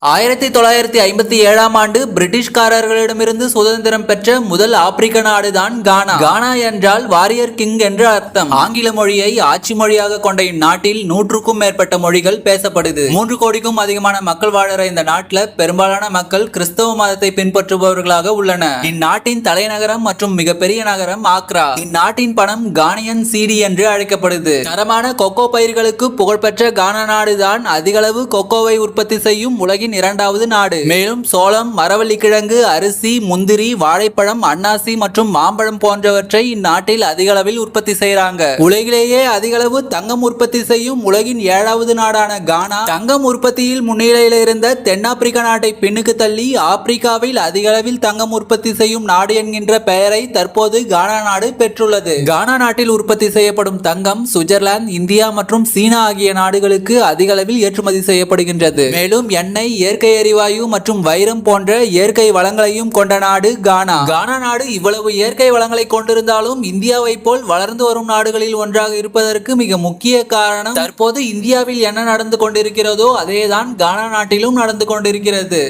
ஆயிரத்தி தொள்ளாயிரத்தி ஐம்பத்தி ஏழாம் ஆண்டு பிரிட்டிஷ்காரர்களிடமிருந்து சுதந்திரம் பெற்ற முதல் ஆப்பிரிக்க நாடுதான் கானா. கானா என்றால் வாரியர் கிங் என்று அர்த்தம். ஆங்கில மொழியை ஆட்சி மொழியாக கொண்ட இந்நாட்டில் நூற்றுக்கும் மேற்பட்ட மொழிகள் பேசப்படுது. மூன்று கோடிக்கும் அதிகமான மக்கள் வாழற இந்த நாட்டில் பெரும்பாலான மக்கள் கிறிஸ்தவ மதத்தை பின்பற்றுபவர்களாக உள்ளன. இந்நாட்டின் தலைநகரம் மற்றும் மிகப்பெரிய நகரம் ஆக்ரா. இந்நாட்டின் பணம் கானியன் சிடி என்று அழைக்கப்படுது. தரமான கொக்கோ பயிர்களுக்கு புகழ்பெற்ற கானா நாடுதான் அதிகளவு கொக்கோவை உற்பத்தி செய்யும் உலகின் இரண்டாவது நாடு. மேலும் சோளம் மரவள்ளி கிழங்கு அரிசி முந்திரி வாழைப்பழம் அன்னாசி மற்றும் மாம்பழம் போன்றவற்றை இந்நாட்டில் அதிக அளவில் உற்பத்தி செய்யறாங்க உலகிலேயே அதிகளவு தங்கம் உற்பத்தி செய்யும் உலகின் ஏழாவது நாடான கானா தங்கம் உற்பத்தியில் முன்னிலையில் இருந்த தென்னாப்பிரிக்க நாட்டை பின்னுக்கு தள்ளி ஆப்பிரிக்காவில் அதிக அளவில் தங்கம் உற்பத்தி செய்யும் நாடு என்கின்ற பெயரை தற்போது கானா நாடு பெற்றுள்ளது. கானா நாட்டில் உற்பத்தி செய்யப்படும் தங்கம் சுவிட்சர்லாந்து இந்தியா மற்றும் சீனா ஆகிய நாடுகளுக்கு அதிக அளவில் ஏற்றுமதி செய்யப்படுகின்றது. மேலும் எண்ணெய் இயற்கை எரிவாயு மற்றும் வைரம் போன்ற இயற்கை வளங்களையும் கொண்ட நாடு கானா. கானா நாடு இவ்வளவு இயற்கை வளங்களை கொண்டிருந்தாலும் இந்தியாவை போல் வளர்ந்து வரும் நாடுகளில் ஒன்றாக இருப்பதற்கு மிக முக்கிய காரணம் தற்போது இந்தியாவில் என்ன நடந்து கொண்டிருக்கிறதோ அதேதான் கானா நாட்டிலும் நடந்து கொண்டிருக்கிறது.